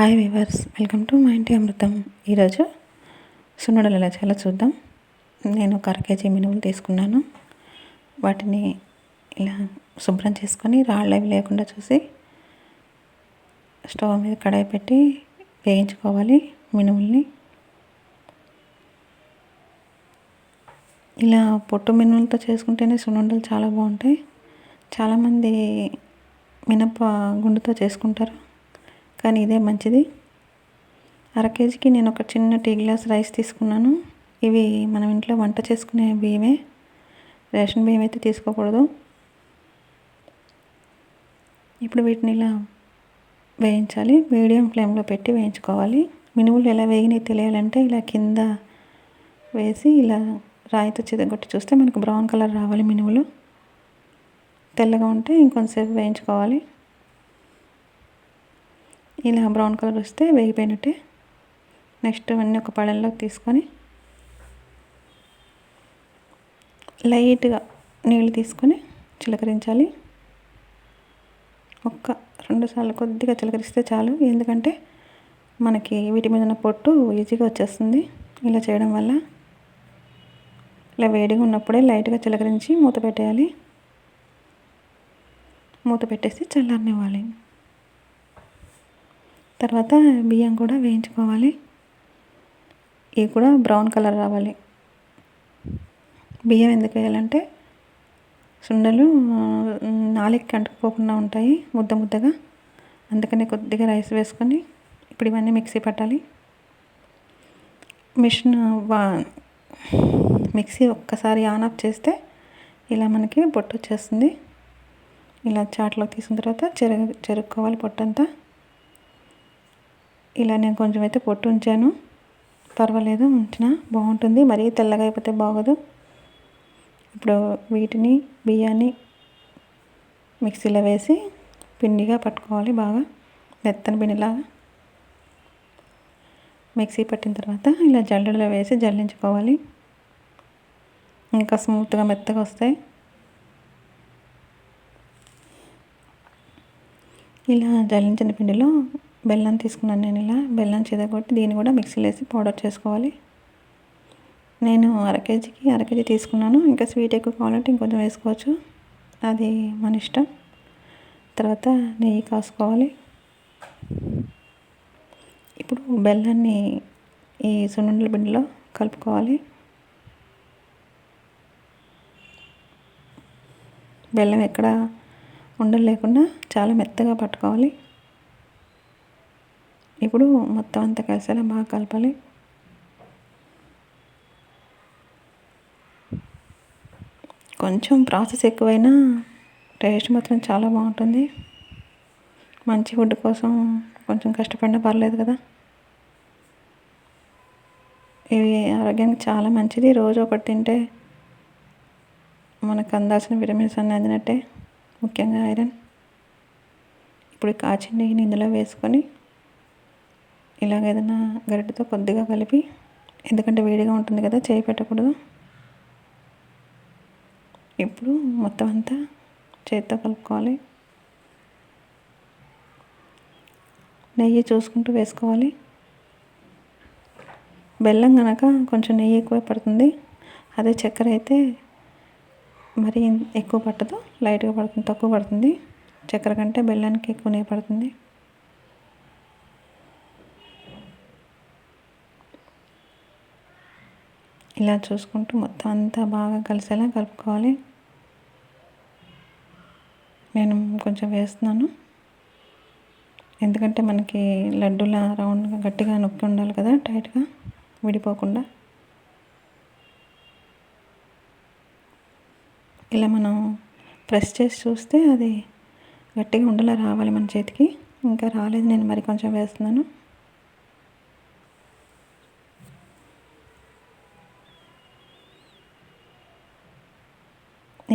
Hi viewers welcome to మా ఇంటి అమృతం. ఈరోజు సున్నడలు ఎలా చేయాలో చూద్దాం. నేను ఒక కేజీ మినుములు తీసుకున్నాను. వాటిని ఇలా శుభ్రం చేసుకొని రాళ్ళు అవి లేకుండా చూసి స్టవ్ మీద కడాయి పెట్టి వేయించుకోవాలి మినుముల్ని. ఇలా పొట్టు మినుములతో చేసుకుంటేనే సున్నుండలు చాలా బాగుంటాయి. చాలామంది మినప గుండుతో చేసుకుంటారు. కానీ ఇదే మంచిది. అర కేజీకి నేను ఒక చిన్న టీ గ్లాస్ రైస్ తీసుకున్నాను. ఇవి మనం ఇంట్లో వంట చేసుకునే బియ్యమే. రేషన్ బియ్యం అయితే తీసుకోకూడదు. ఇప్పుడు వీటిని ఇలా వేయించాలి. మీడియం ఫ్లేమ్లో పెట్టి వేయించుకోవాలి. మినుములు ఎలా వేగినాయి తెలియాలంటే ఇలా కింద వేసి ఇలా రాయితో చిదగొట్టి చూస్తే మనకు బ్రౌన్ కలర్ రావాలి మినుములు తెల్లగా ఉంటే ఇంకొంతసేపు వేయించుకోవాలి. ఇలా బ్రౌన్ కలర్ వస్తే వేగిపోయినట్టే. నెక్స్ట్ అన్నీ ఒక పళ్ళల్లోకి తీసుకొని లైట్గా నీళ్ళు తీసుకొని చిలకరించాలి. ఒక్క రెండు సార్లు కొద్దిగా చిలకరిస్తే చాలు. ఎందుకంటే మనకి వీటి మీద ఉన్న పొట్టు ఈజీగా వచ్చేస్తుంది. ఇలా చేయడం వల్ల ఇలా వేడిగా ఉన్నప్పుడే లైట్గా చిలకరించి మూత పెట్టేయాలి. మూత పెట్టేసి చల్లారనివ్వాలి. తర్వాత బియ్యం కూడా వేయించుకోవాలి. ఇవి కూడా బ్రౌన్ కలర్ రావాలి. బియ్యం ఎందుకు వేయాలంటే సుండలు నాలుగుకి అంటుకుపోకుండా ఉంటాయి ముద్ద ముద్దగా. అందుకనే కొద్దిగా రైస్ వేసుకొని ఇప్పుడు ఇవన్నీ మిక్సీ పట్టాలి. మిషన్ వా మిక్సీ ఒక్కసారి ఆన్ ఆఫ్ చేస్తే ఇలా మనకి పొట్టు వచ్చేస్తుంది. ఇలా చాట్లో తీసిన తర్వాత చెరు చెరుక్కోవాలి పొట్టంతా. ఇలా నేను కొంచెం అయితే పొట్టు ఉంచాను. పర్వాలేదు ఉంచిన బాగుంటుంది. మరీ తెల్లగా అయిపోతే బాగోదు. ఇప్పుడు వీటిని బియ్యాన్ని మిక్సీలో వేసి పిండిగా పట్టుకోవాలి బాగా. మెత్తని పిండిలాగా. మిక్సీ పట్టిన తర్వాత ఇలా జల్లెడలో వేసి జల్లించుకోవాలి. ఇంకా స్మూత్గా మెత్తగా వస్తాయి. ఇలా జల్లించిన పిండిలో బెల్లం తీసుకున్నాను నేను ఇలా. బెల్లం చెదగొట్టి దీన్ని కూడా మిక్సీలో వేసి పౌడర్ చేసుకోవాలి. నేను అర కేజీకి అర కేజీ తీసుకున్నాను. ఇంకా స్వీట్ ఎక్కువ కావాలంటే ఇంకొంచెం వేసుకోవచ్చు. అది మన ఇష్టం. తర్వాత నెయ్యి కాసుకోవాలి. ఇప్పుడు బెల్లాన్ని ఈ సున్నుండల బిండిలో కలుపుకోవాలి. బెల్లం ఎక్కడ ఉండలేకుండా చాలా మెత్తగా పట్టుకోవాలి. ఇప్పుడు మొత్తం అంతా కలిసేలా బాగా కలపాలి. కొంచెం ప్రాసెస్ ఎక్కువైనా టేస్ట్ మాత్రం చాలా బాగుంటుంది. మంచి ఫుడ్ కోసం కొంచెం కష్టపడినా పర్లేదు కదా. ఇవి ఆరోగ్యానికి చాలా మంచిది. రోజు ఒకటి తింటే మనకు అందాల్సిన విటమిన్స్ అన్నీ అందినట్టే. ముఖ్యంగా ఐరన్. ఇప్పుడు కాచిన నెయ్యిని ఇందులో వేసుకొని ఇలాగ ఏదైనా గరిటెతో కొద్దిగా కలిపి ఎందుకంటే వేడిగా ఉంటుంది కదా చేయి పెట్టకూడదు. ఇప్పుడు మొత్తం అంతా చేతితో కలుపుకోవాలి. నెయ్యి చూసుకుంటూ వేసుకోవాలి. బెల్లం కనుక కొంచెం నెయ్యి ఎక్కువ పడుతుంది. అదే చక్కెర అయితే మరీ ఎక్కువ పట్టదు లైట్గా పడుతుంది తక్కువ పడుతుంది. చక్కెర కంటే బెల్లానికి ఎక్కువ నెయ్యి పడుతుంది. ఇలా చూసుకుంటూ మొత్తం అంతా బాగా కలిసేలా కలుపుకోవాలి. నేను కొంచెం వేస్తున్నాను. ఎందుకంటే మనకి లడ్డూలా రౌండ్గా గట్టిగా నొక్కి ఉండాలి కదా టైట్గా విడిపోకుండా. ఇలా మనం ప్రెస్ చేసి చూస్తే అది గట్టిగా ఉండలా రావాలి మన చేతికి. ఇంకా రాలేదు నేను మరి కొంచెం వేస్తున్నాను.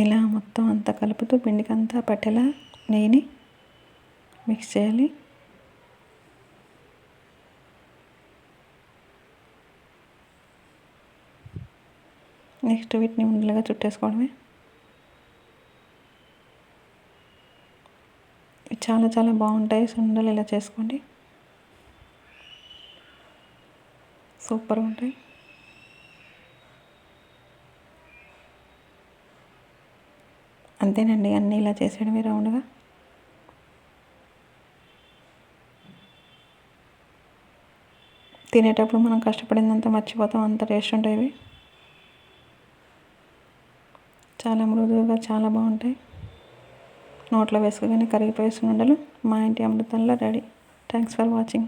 ఇలా మొత్తం అంతా కలుపుతూ పిండికి అంతా పట్టేలా నెయ్యిని మిక్స్ చేయాలి. నెక్స్ట్ వీటిని ఉండలుగా చుట్టేసుకోవడమే. చాలా చాలా బాగుంటాయి. సుండలు ఇలా చేసుకోండి. సూపర్ ఉంటాయి. అంతేనండి అన్నీ ఇలా చేసేయడమే రౌండ్గా. తినేటప్పుడు మనం కష్టపడిందంతా మర్చిపోతాం అంత టేస్ట్ ఉంటాయి చాలా మృదువుగా చాలా బాగుంటాయి. నోట్లో వేసుకుని కరిగిపోయేసిన ఉండలు మా ఇంటి అమృతంలో రెడీ. Thanks for watching.